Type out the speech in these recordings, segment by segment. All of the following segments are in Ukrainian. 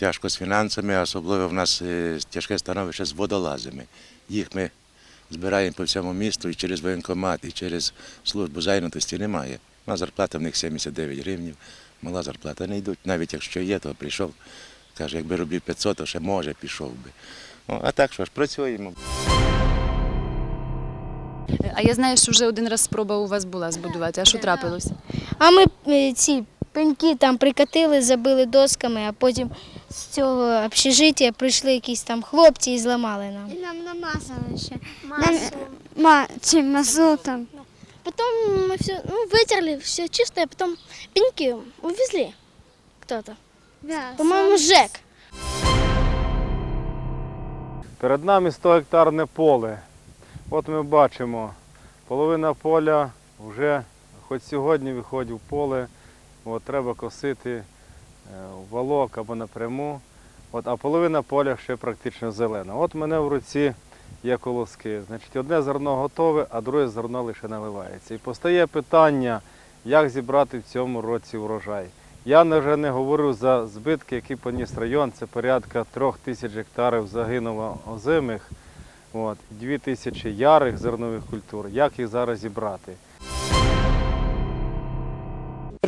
тяжко з фінансами, а особливо в нас е, тяжке становище з водолазами. Їх ми збираємо по всьому місту і через воєнкомат, і через службу зайнятості немає. У нас зарплата в них 79 гривнів, мала зарплата не йдуть. Навіть якщо є, то прийшов, каже, якби робив 500, то ще може пішов би. Ну, а так що ж, працюємо. А я знаю, що вже один раз спроба у вас була збудувати. А що трапилося? А ми е, ці пеньки там прикатили, забили досками, а потім з цього общежиття прийшли якісь там хлопці і зламали нам. І нам намазали ще. Нам, ма, цим мазутом. Потом мы все ну, вытерли, все чисто, а потом пеньки увезли кто-то. По-моему, Жек. Перед нами 100 гектарне поле. От ми бачимо, половина поля вже хоч сьогодні виходить в поле, от, треба косити е, в валок або напряму. От, а половина поля ще практично зелена. От мене в руці є колоски. Значить, одне зерно готове, а друге зерно лише наливається. І постає питання, як зібрати в цьому році врожай. Я вже не говорю за збитки, які поніс район. Це порядка трьох тисяч гектарів загинуло озимих, дві тисячі ярих зернових культур. Як їх зараз зібрати?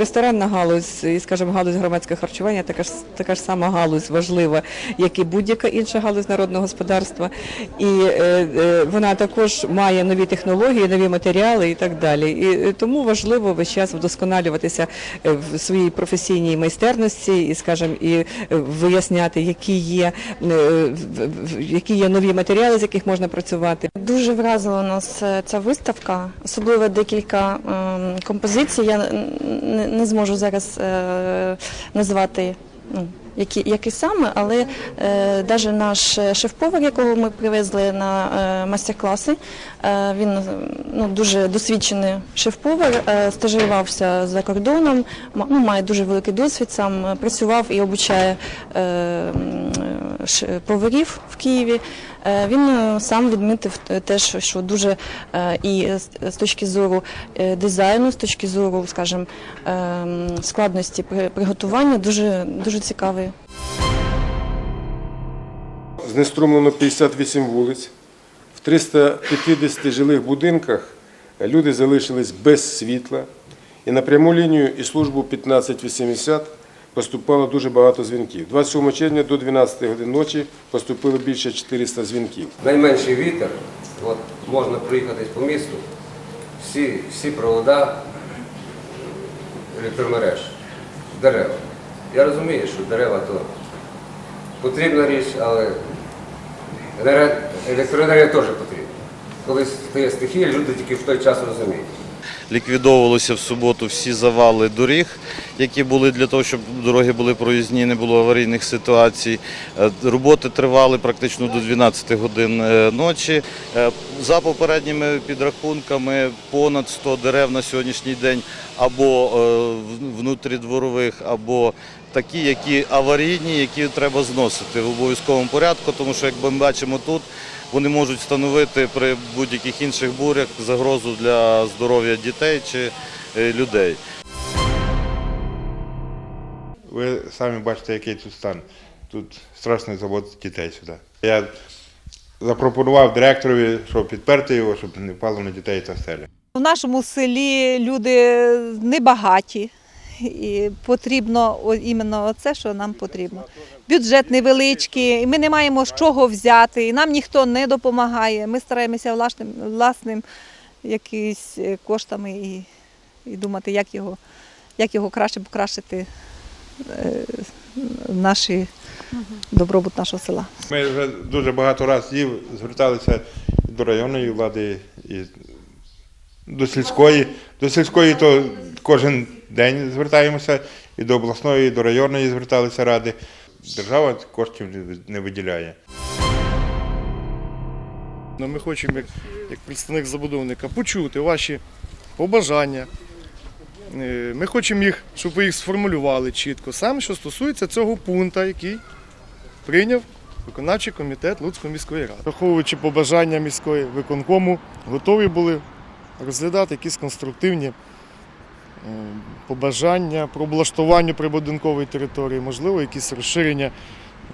Ресторанна галузь і, скажімо, галузь громадського харчування така ж така ж сама галузь важлива, як і будь-яка інша галузь народного господарства. І е, е, вона також має нові технології, нові матеріали і так далі. І е, тому важливо весь час вдосконалюватися е, в своїй професійній майстерності і, скажімо, і е, виясняти, які є, які є нові матеріали, з яких можна працювати. Дуже вразила нас ця виставка, особливо декілька ем, композицій. Я не, не зможу зараз е, назвати. Ну, які, які саме, але е, навіть наш шеф-повар, якого ми привезли на е, майстер-класи, е, він е, ну, дуже досвідчений шеф-повар, е, стажувався за кордоном, ну, має дуже великий досвід, сам е, працював і обучає е, е, поварів в Києві. Е, Він е, сам відмітив те- що дуже е, і з- точки зору дизайну, з точки зору, скажімо, ем, складності приготування, дуже, дуже цікавий. Знеструмлено 58 вулиць. В 350 жилих будинках люди залишились без світла. І на пряму лінію і службу 1580 поступало дуже багато дзвінків. 27 червня до 12 годин ночі поступило більше 400 дзвінків. найменший вітер, от можна проїхати по місту, всі, всі провода електромереж, дерева. Я розумію, що дерева то потрібна річ, але електроенергія теж потрібна. Коли стає стихія, люди тільки в той час розуміють. Ліквідовувалися в суботу всі завали доріг, які були для того, щоб дороги були проїзні, не було аварійних ситуацій. Е, Роботи тривали практично до 12 годин е, ночі. Е, За попередніми підрахунками, понад 100 дерев на сьогоднішній день або внутрідворових, або такі, які аварійні, які треба зносити в обов'язковому порядку, тому що, як ми бачимо тут, вони можуть становити при будь-яких інших бурях загрозу для здоров'я дітей чи е, людей. Ви самі бачите, який тут стан. Тут страшно заводити дітей сюди. Я запропонував директорові, щоб підперти його, щоб не впало на дітей та стеля. В нашому селі люди небагаті. І потрібно іменно це, що нам потрібно. Бюджет невеличкий, ми не маємо з чого взяти, і нам ніхто не допомагає. Ми стараємося власним, власним якісь е, коштами і, і думати, як його, як його краще покращити е, наші, добробут нашого села. Ми вже дуже багато разів зверталися до районної влади і до сільської. До сільської то кожен день звертаємося, і до обласної, і до районної зверталися ради. Держава коштів не- виділяє. Ну, Ми хочемо, як, як представник забудовника, почути ваші побажання. Е, Ми хочемо їх, щоб ви їх сформулювали чітко. Саме що стосується цього пункту, який прийняв виконавчий комітет Луцької міської ради. Враховуючи побажання міської виконкому, готові були розглядати якісь конструктивні побажання про облаштування прибудинкової території, можливо, якісь розширення,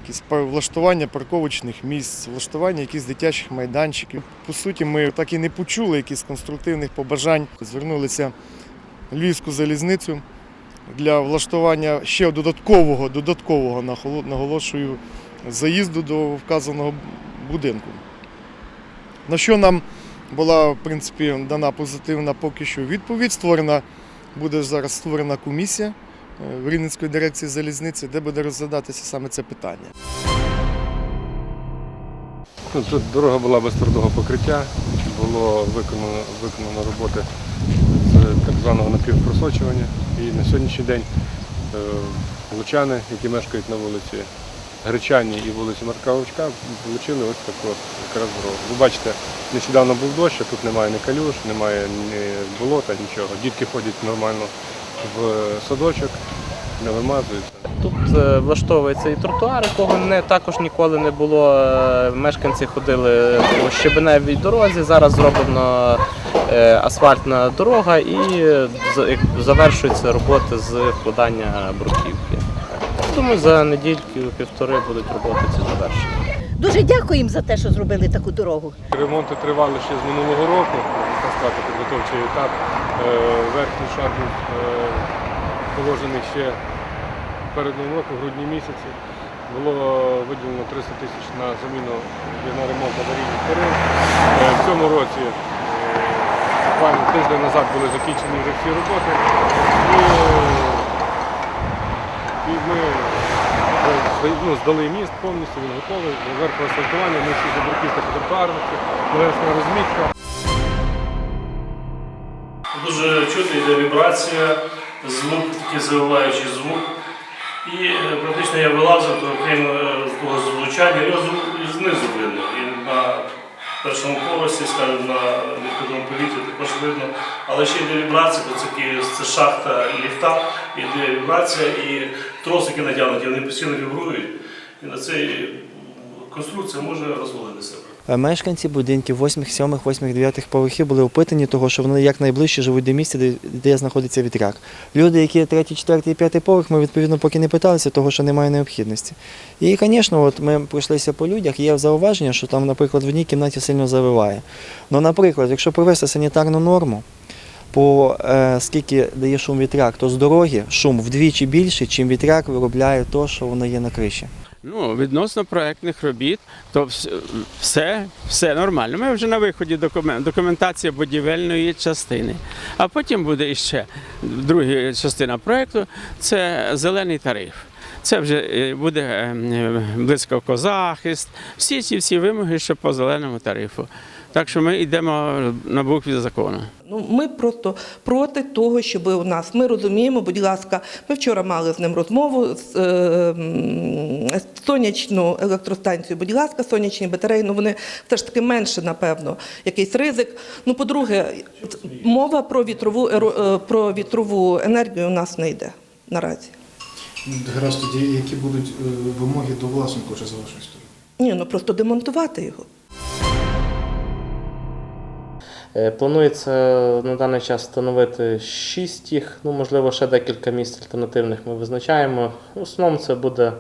якісь влаштування парковочних місць, влаштування якихось дитячих майданчиків. По суті, ми так і не почули якихось конструктивних побажань. Звернулися в Львівську залізницю для влаштування ще додаткового, додаткового наголошую, заїзду до вказаного будинку. На що нам була в принципі дана позитивна поки що відповідь. Створена буде зараз створена комісія е, в Рівненської дирекції залізниці, де буде розглядатися саме це питання. Ну, Тут дорога була без твердого покриття, було виконано, виконано роботи з так званого напівпросочування. І на сьогоднішній день е, лучани, які мешкають на вулиці Гречані і вулиці Марка Вовчка, отримали ось таку якраз дорогу. Ви бачите, нещодавно був дощ, а тут немає ні калюш, немає ні болота, нічого. Дітки ходять нормально в садочок, не вимазуються. Тут е, влаштовується і тротуар, якого не також ніколи не було. Е, Мешканці ходили по щебеневій дорозі. Зараз зроблено е, асфальтна дорога і завершуються роботи з вкладання бруківки. Думаю, за недільку-півтори будуть роботи ці завершені. Дуже дякуємо за те, що зробили таку дорогу. Ремонти тривали ще з минулого року, так сказати, підготовчий етап. Е, Верхній шар був е, положений ще перед Новим роком, в грудні місяці. Було виділено 300 тисяч на заміну на ремонт аварійних перил. Е, В цьому році буквально тиждень назад були закінчені вже всі роботи. І, і ми е, ну, здали міст повністю, він готовий. Зверху асфальтування, ми всі забруківка по тротуарах, поверхня розмітка. Дуже чути йде вібрація, звук, такий завиваючий звук. І е, практично я вилазив, то крім е, того звучання, його знизу видно. Першому поверсі, скажімо, на відходному повітрі також видно. Але ще йде вібрація, бо це, це шахта ліфта, йде вібрація і тросики натягнуті, вони постійно вібрують. І на цій конструкція може розвалитися. Е, Мешканці будинків 8, 7, 8, 9 поверхів були опитані, того, що вони якнайближче живуть до місця, де, знаходиться вітряк. Люди, які 3, 4 5 поверх, ми відповідно поки не питалися, того, що немає необхідності. І, звісно, от ми пройшлися по людях, є зауваження, що там, наприклад, в одній кімнаті сильно завиває. Ну, наприклад, якщо провести санітарну норму, по е, скільки дає шум вітряк, то з дороги шум вдвічі більший, чим вітряк виробляє то, що воно є на криші. Ну, відносно проектних робіт, то все, все нормально. Ми вже на виході документ, документація будівельної частини. А потім буде іще друга частина проекту це зелений тариф. Це вже е, буде близько козахист, всі ці всі вимоги, що по зеленому тарифу. Так що ми йдемо на букві закону. Ну, ми просто проти того, щоб у нас ми розуміємо, будь ласка, ми вчора мали з ним розмову з е, сонячну електростанцію. Будь ласка, сонячні батареї, ну вони все ж таки менше, напевно, якийсь ризик. Ну, по-друге, мова про вітрову е, про вітрову енергію у нас не йде наразі. Гаразд, тоді які будуть е, вимоги до власника вже за вашою сторони? Ні, ну просто демонтувати його. Е, Планується на даний час встановити 6 їх, ну можливо, ще декілька місць альтернативних ми визначаємо. В основному це буде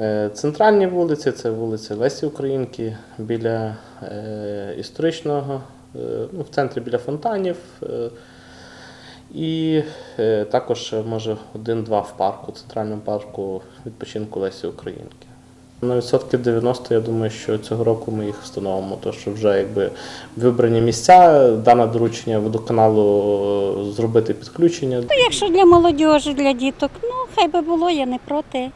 е, центральні вулиці, це вулиця Лесі Українки біля е, історичного, е, ну, в центрі біля фонтанів. е, І е, також е, може один-два в парку, центральному парку відпочинку Лесі Українки. На відсотки 90, я думаю, що цього року ми їх встановимо, тому що вже якби вибрані місця, дане доручення водоканалу е, зробити підключення. Ну, якщо для молодіжі, для діток, ну хай би було, я не проти.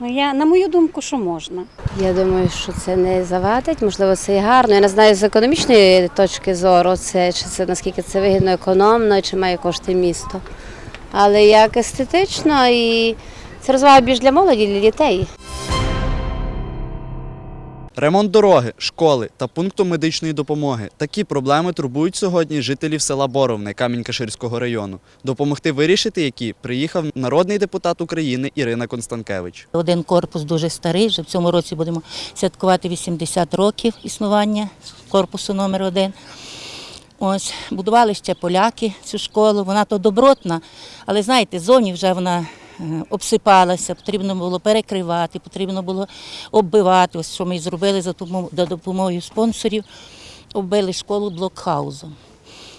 Ну, я, на мою думку, що можна. Я думаю, що це не завадить. Можливо, це і гарно. Я не знаю з економічної точки зору, це, чи це наскільки це вигідно, економно, чи має кошти місто. Але як естетично і це розвага більш для молоді, для дітей. Ремонт дороги, школи та пункту медичної допомоги. Такі проблеми турбують сьогодні жителів села Боровне Камінь-Каширського району. Допомогти вирішити які приїхав народний депутат України Ірина Констанкевич. Один корпус дуже старий. Вже в цьому році будемо святкувати 80 років існування корпусу номер один. Ось будували ще поляки цю школу. Вона то добротна, але знаєте, зоні вже вона обсипалася, потрібно було перекривати, потрібно було оббивати. Ось що ми зробили за допомогою, спонсорів, оббили школу блокхаузом.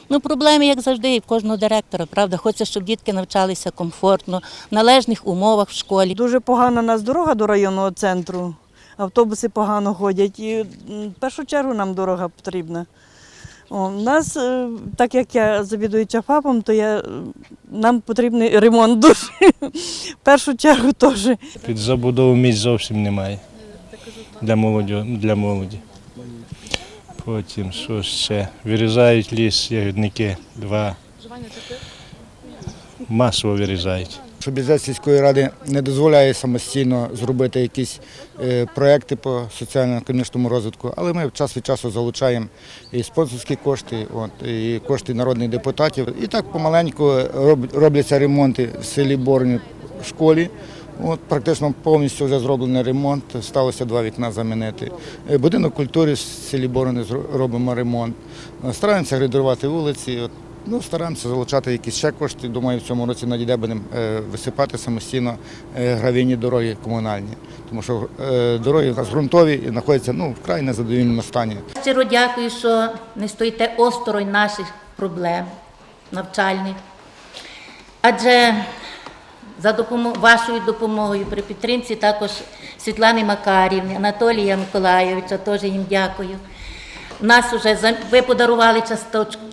Ну, проблеми, як завжди, і в кожного директора, правда, хочеться, щоб дітки навчалися комфортно, в належних умовах в школі. Дуже погана у нас дорога до районного центру. Автобуси погано ходять. І в першу чергу нам дорога потрібна. У нас, е, так як я завідуюча ФАПом, то я, е, нам потрібний ремонт дуже. В першу чергу теж. Під забудову місць зовсім немає для молоді. Для молоді. Потім що ще? Вирізають ліс, ягідники, два. Масово вирізають. Що бюджет сільської ради не дозволяє самостійно зробити якісь е, проекти по соціально-економічному розвитку, але ми час від часу залучаємо і спонсорські кошти, от, і кошти народних депутатів. І так помаленьку робляться ремонти в селі Борні в школі. От, практично повністю вже зроблений ремонт, сталося два вікна замінити. Е, Будинок культури в селі Борони робимо ремонт. Стараємося грейдерувати вулиці. От, Ну, стараємося залучати якісь ще кошти. Думаю, в цьому році надійде будемо е, висипати самостійно е, гравійні дороги комунальні. Тому що е, дороги у нас ґрунтові і знаходяться ну, в незадовільному стані. Щиро дякую, що не стоїте осторонь наших проблем навчальних. Адже за допомо- вашою допомогою при підтримці також Світлани Макарівни, Анатолія Миколайовича, теж їм дякую. У нас вже ви подарували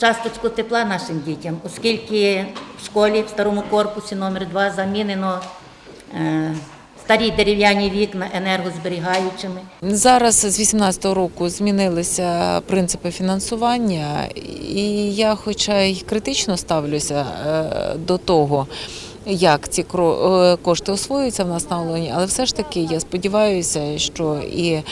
часточку тепла нашим дітям, оскільки в школі в старому корпусі номер 2 замінено е, старі дерев'яні вікна енергозберігаючими. Зараз з 18-го року змінилися принципи фінансування, і я, хоча й критично ставлюся е, до того, як ці е, кошти освоюються в нас на Волині, але все ж таки я сподіваюся, що і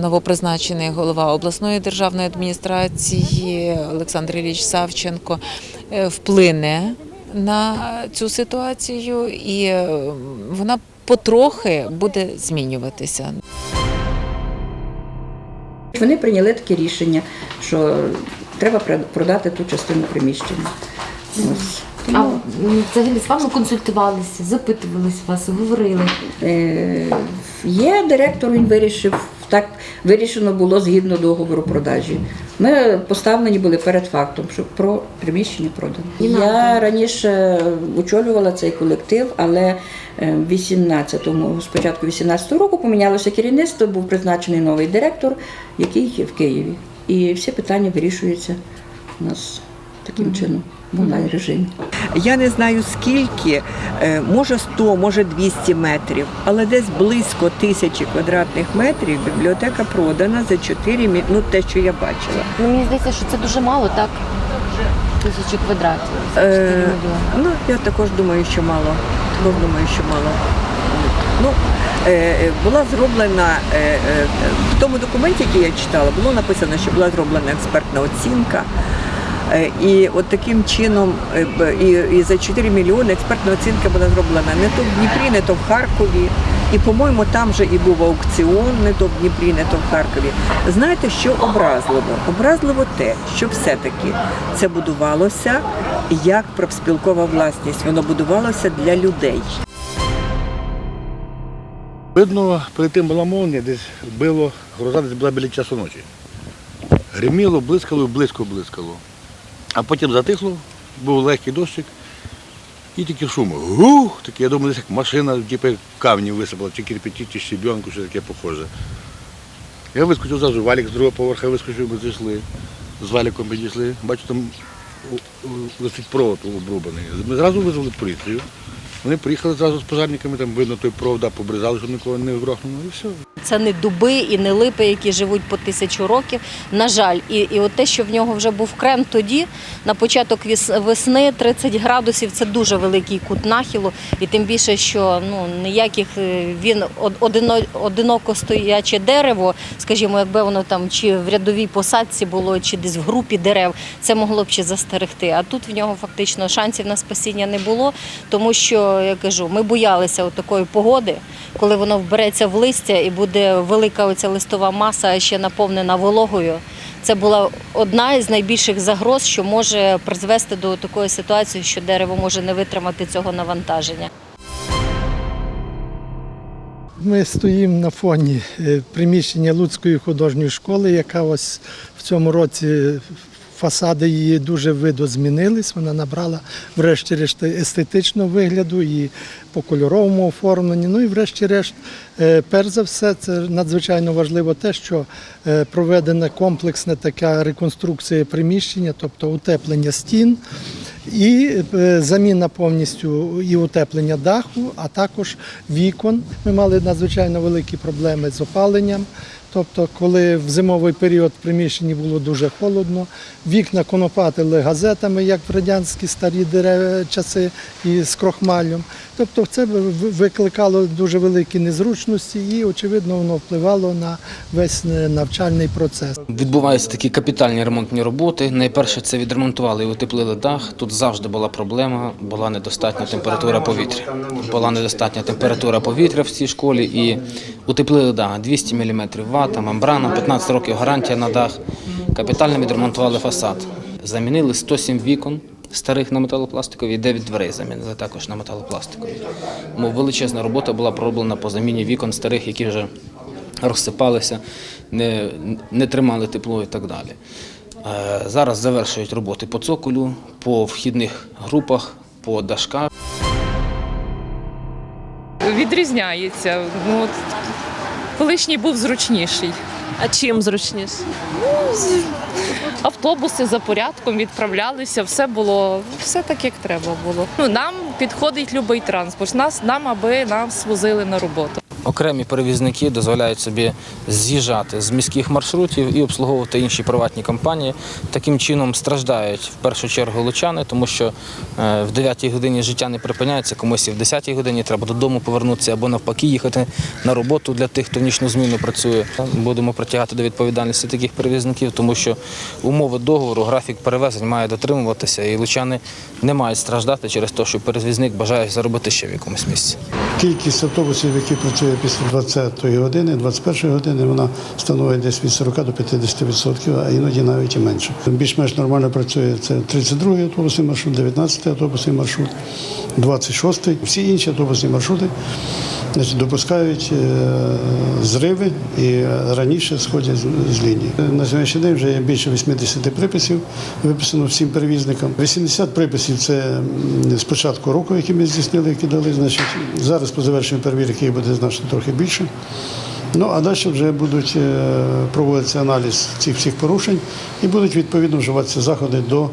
новопризначений голова обласної державної адміністрації Олександр Ілліч Савченко е, вплине на цю ситуацію, і е, вона потрохи буде змінюватися. Вони прийняли таке рішення, що треба продати ту частину приміщення. Ось. А взагалі з вами консультувалися, запитувались вас, говорили. Е, Є директор, він вирішив, так вирішено було згідно договору продажі. Ми поставлені були перед фактом, що про приміщення продано. Я раніше очолювала цей колектив, але е, в 18-му, спочатку 18-го року помінялося керівництво, був призначений новий директор, який є в Києві. І всі питання вирішуються у нас таким чином онлайн режимі. Я не знаю скільки, е, може 100, може 200 метрів, але десь близько тисячі квадратних метрів бібліотека продана за 4 мі... ну те, що я бачила. Ну, мені здається, що це дуже мало, так? Тисячі квадратів. Е, ну, я також думаю, що мало. Також думаю, що мало. Ну, е, була зроблена е, в тому документі, який я читала, було написано, що була зроблена експертна оцінка. Е, І от таким чином, е, і, і за 4 мільйони експертна оцінка була зроблена не то в Дніпрі, не то в Харкові. І, по-моєму, там же і був аукціон, не то в Дніпрі, не то в Харкові. Знаєте, що образливо? Образливо те, що все-таки це будувалося як профспілкова власність. Воно будувалося для людей. Видно, перед тим була молнія, десь било, гроза десь була біля часу ночі. Гриміло, блискало, близько блискало. А потім затихло, був легкий дощик і тільки шум. Гух! Такий, я думаю, десь як машина, типу камні висипала, чи кирпичі, чи щебенку, що таке похоже. Я вискочив зразу, валік з другого поверха вискочив, ми зайшли. З валіком підійшли. Бачу, там висить провод обрубаний. Ми зразу визвали поліцію. Вони приїхали зразу з пожарниками, там видно той провод, побризали, щоб нікого не грохнуло, і все. Це не дуби і не липи, які живуть по тисячу років. На жаль, і, і от те, що в нього вже був крем тоді, на початок весни 30 градусів це дуже великий кут нахилу. І тим більше, що ну ніяких е, він одино, одиноко стояче дерево, скажімо, якби воно там чи в рядовій посадці було, чи десь в групі дерев, це могло б ще застерегти. А тут в нього фактично шансів на спасіння не було, тому що я кажу, ми боялися такої погоди, коли воно вбереться в листя і буде велика оця листова маса ще наповнена вологою. це була одна із найбільших загроз, що може призвести до такої ситуації, що дерево може не витримати цього навантаження. Ми стоїмо на фоні е, приміщення Луцької художньої школи, яка ось в цьому році фасади її дуже видозмінились. Вона набрала, врешті-решт, естетичного вигляду і по кольоровому оформленні. Ну і врешті-решт, е, перш за все, це надзвичайно важливо те, що е, проведена комплексна така реконструкція приміщення, тобто утеплення стін. І е, заміна повністю і утеплення даху, а також вікон. Ми мали надзвичайно великі проблеми з опаленням. Тобто, коли в зимовий період в приміщенні було дуже холодно, вікна конопатили газетами, як в радянські старі дерева часи, і з крохмалем. Тобто це викликало дуже великі незручності і, очевидно, воно впливало на весь е, навчальний процес. Відбуваються такі капітальні ремонтні роботи. Найперше це відремонтували і утеплили дах. Тут завжди була проблема, була недостатня температура повітря. Була недостатня температура повітря в цій школі і утеплили дах 200 мм вата, мембрана, 15 років гарантія на дах. Капітально відремонтували фасад. Замінили 107 вікон. Старих на металопластикові і 9 дверей замінили також на металопластикові. Тому величезна робота була пророблена по заміні вікон старих, які вже розсипалися, не, не тримали тепло і так далі. Е, Зараз завершують роботи по цоколю, по вхідних групах, по дашках. Відрізняється. Ну, колишній був зручніший. А чим зручніше? Автобуси за порядком відправлялися, все було все так, як треба було. Ну, нам підходить будь-який транспорт. Нас, нам, аби нас возили на роботу. Окремі перевізники дозволяють собі з'їжджати з міських маршрутів і обслуговувати інші приватні компанії. Таким чином страждають в першу чергу лучани, тому що е, в 9-й годині життя не припиняється, комусь і в 10-й годині треба додому повернутися або навпаки їхати на роботу для тих, хто нічну зміну працює. Будемо притягати до відповідальності таких перевізників, тому що умови договору, графік перевезень має дотримуватися, і лучани не мають страждати через те, що перевізник бажає заробити ще в якомусь місці. Кількість автобусів, які працює після 20-ї години, 21-ї години, вона становить десь від 40 до 50%, а іноді навіть і менше. Більш-менш нормально працює це 32-й автобусний маршрут, 19-й автобусний маршрут, 26-й. Всі інші автобусні маршрути значить, допускають е, зриви і раніше сходять з- з лінії. На сьогоднішній день вже є більше 80 приписів виписано всім перевізникам. 80 приписів це з початку року, які ми здійснили, які дали. Значить, зараз по завершенню перевірки буде значно трохи більше. Ну а далі вже будуть е, проводитися аналіз цих всіх порушень і будуть відповідно вживатися заходи до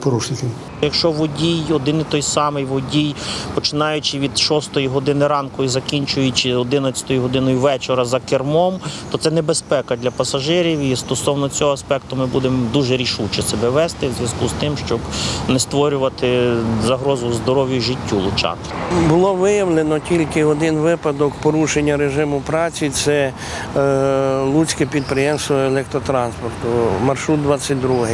порушників. Якщо водій один і той самий водій, починаючи від 6 години ранку і закінчуючи 11 годиною вечора за кермом, то це небезпека для пасажирів. І стосовно цього аспекту ми будемо дуже рішуче себе вести в зв'язку з тим, щоб не створювати загрозу здоров'ю і життю лучан. Було виявлено тільки один випадок порушення режиму праці. Це е, Луцьке підприємство електротранспорту, маршрут 22.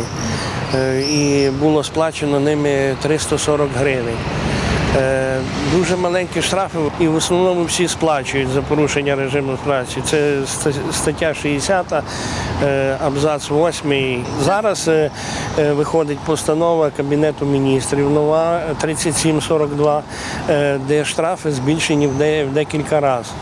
Е, і було сплачено ними 340 гривень. Е, Дуже маленькі штрафи, і в основному всі сплачують за порушення режиму праці. Це стаття 60, е, абзац 8. Зараз виходить постанова Кабінету міністрів нова 3742, е, де штрафи збільшені в декілька разів.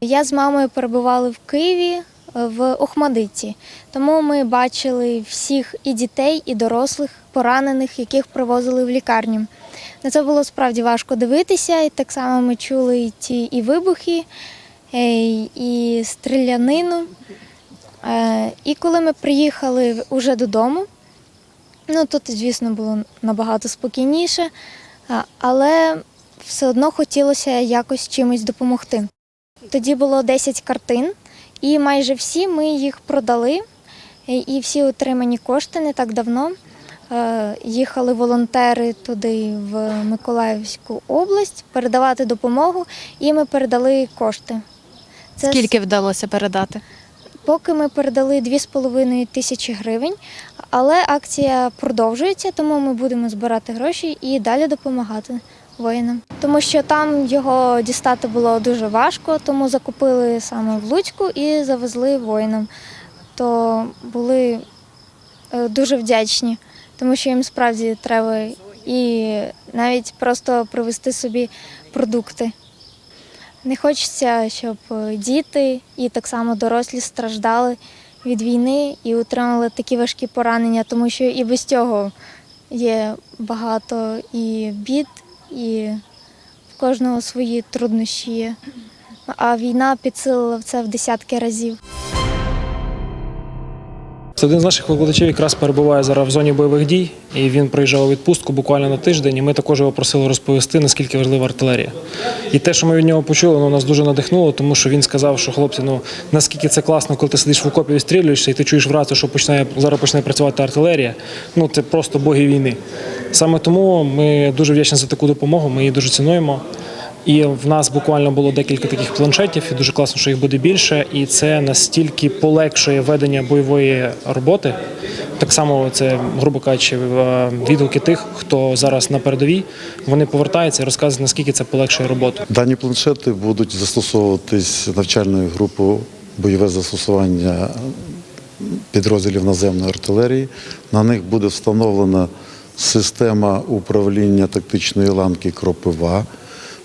Я з мамою перебували в Києві в Охмадиті, тому ми бачили всіх і дітей, і дорослих, поранених, яких привозили в лікарню. На це було справді важко дивитися, і так само ми чули і ті і вибухи, е, і стрілянину. Е, І коли ми приїхали вже додому, ну тут, звісно, було набагато спокійніше, але все одно хотілося якось чимось допомогти. Тоді було 10 картин, і майже всі ми їх продали. І- всі отримані кошти не так давно. е, Їхали волонтери туди, в Миколаївську область, передавати допомогу, і ми передали кошти. Це Скільки вдалося передати? Поки ми передали 2,5 тисячі гривень, але акція продовжується, тому ми будемо збирати гроші і далі допомагати воїнам. Тому що там його дістати було дуже важко, тому закупили саме в Луцьку і завезли воїнам. То були е, дуже вдячні, тому що їм справді треба і навіть просто привезти собі продукти. Не хочеться, щоб е, діти і так само дорослі страждали від війни і отримали такі важкі поранення, тому що і без цього є багато і бід, і в кожного свої труднощі є. А війна підсилила це в десятки разів. Один з наших викладачів якраз перебуває зараз в зоні бойових дій, і він приїжджав у відпустку буквально на тиждень. І ми також його просили розповісти, наскільки важлива артилерія. І те, що ми від нього почули, ну, нас дуже надихнуло, тому що він сказав, що хлопці, ну наскільки це класно, коли ти сидиш в окопі і стрілюєшся, і ти чуєш в рацію, що починає зараз почне працювати артилерія. Ну це просто боги війни. Саме тому ми дуже вдячні за таку допомогу. Ми її дуже цінуємо. І в нас буквально було декілька таких планшетів, і дуже класно, що їх буде більше. І це настільки полегшує ведення бойової роботи. Так само це, грубо кажучи, е, відгуки тих, хто зараз на передовій, вони повертаються і розказують, наскільки це полегшує роботу. Дані планшети будуть застосовуватись навчальною групою бойове застосування підрозділів наземної артилерії. На них буде встановлена система управління тактичної ланки Кропива.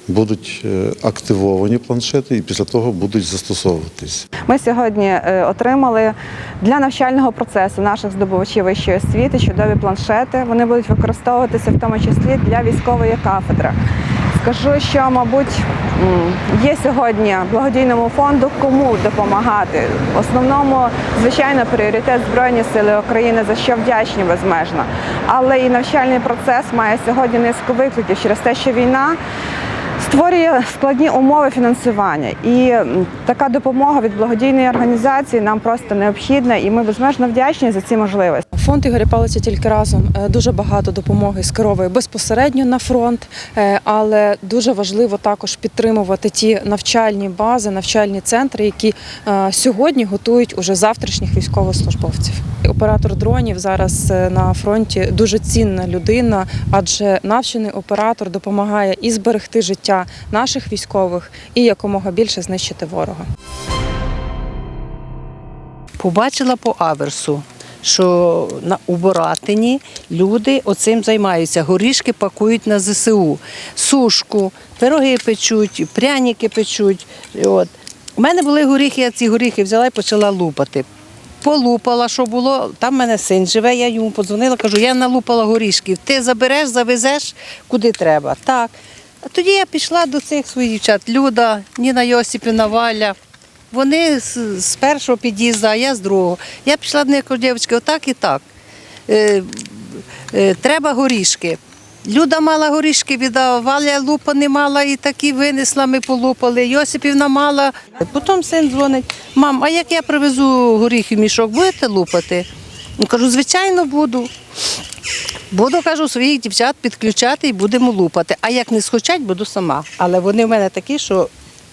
Будуть е, активовані планшети і після того будуть застосовуватись. Ми сьогодні е, отримали для навчального процесу наших здобувачів вищої освіти чудові планшети. Вони будуть використовуватися в тому числі для військової кафедри. Скажу, що, мабуть, є сьогодні благодійному фонду кому допомагати. В основному, звичайно, пріоритет Збройні Сили України, за що вдячні безмежно. Але і навчальний процес має сьогодні низку викликів через те, що війна створює складні умови фінансування. І така допомога від благодійної організації нам просто необхідна, і ми безмежно вдячні за ці можливості. Фонд Ігоря Павловича тільки разом е, дуже багато допомоги скеровує безпосередньо на фронт, е, але дуже важливо також підтримувати ті навчальні бази, навчальні центри, які е, сьогодні готують уже завтрашніх військовослужбовців. Оператор дронів зараз на фронті дуже цінна людина, адже навчений оператор допомагає і зберегти життя наших військових, і якомога більше знищити ворога. побачила по аверсу, що на у Боратині люди оцим займаються. Горішки пакують на ЗСУ, сушку, пироги печуть, пряники печуть. От. У мене були горіхи, я ці горіхи взяла і почала лупати. Полупала, що було. Там в мене син живе, я йому подзвонила, кажу, я налупала горішків. Ти забереш, завезеш куди треба. Так. А тоді я пішла до цих своїх дівчат. Люда, Ніна Йосипівна, Валя. Вони з, першого під'їзду, а я з другого. Я пішла до них, дівчатки, отак і так. Е, е, треба горішки. Люда мала горішки віддала, Валя лупа не мала і такі винесла, ми полупали. Йосипівна мала. Потім син дзвонить, мам, а як я привезу горіхи в мішок, будете лупати? Ну, кажу, звичайно, буду. Буду, кажу, своїх дівчат підключати і будемо лупати. А як не схочуть, буду сама. Але вони в мене такі, що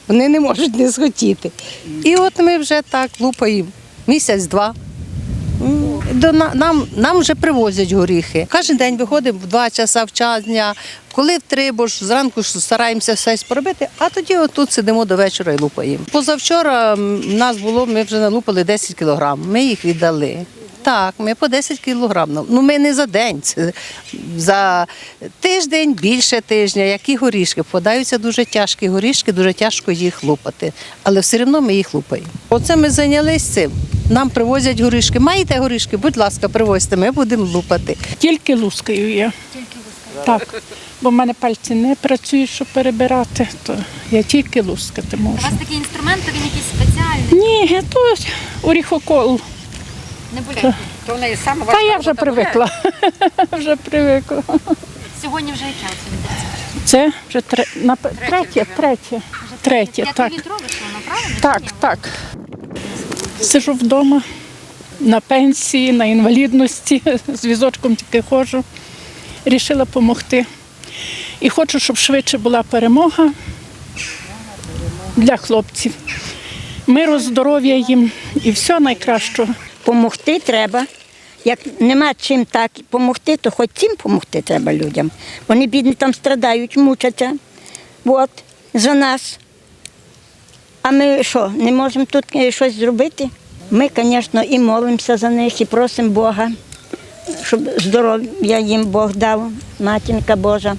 вони не можуть не схотіти. І от ми вже так лупаємо місяць-два. До нам, нам вже привозять горіхи. Кожен день виходимо в два часа в час дня, коли в три, бо ж зранку стараємося все поробити, а тоді отут сидимо до вечора і лупаємо. Позавчора в нас було, ми вже налупали 10 кілограм, ми їх віддали. Так, ми по 10 кілограм. Ну ми не за день, це за тиждень, більше тижня. Які горішки? Попадаються дуже тяжкі горішки, дуже тяжко їх лупати. Але все одно ми їх лупаємо. Оце ми зайнялися цим. Нам привозять горішки. Маєте горішки? Будь ласка, привозьте, ми будемо лупати. Тільки лускаю я. Так, бо в мене пальці не працюють, щоб перебирати, то я тільки лускати можу. У вас такий інструмент, то він якийсь спеціальний. Ні, то оріхокол. Не болять. То в неї саме Та я вже привикла. вже привикла. Сьогодні вже яке оце? Це вже тре... на... третє, третє, третє, так. П'ятилітрове, що воно, правильно? Так, так. Сижу вдома на пенсії, на інвалідності, з візочком тільки ходжу. Рішила допомогти. І хочу, щоб швидше була перемога для хлопців. Миру, здоров'я їм і все найкращого. Помогти треба. Як нема чим так допомогти, то хоч цим допомогти треба людям. Вони бідні там страдають, мучаться. От, за нас. А ми що, не можемо тут е, щось зробити? Ми, звісно, і молимося за них, і просимо Бога, щоб здоров'я їм Бог дав, матінка Божа.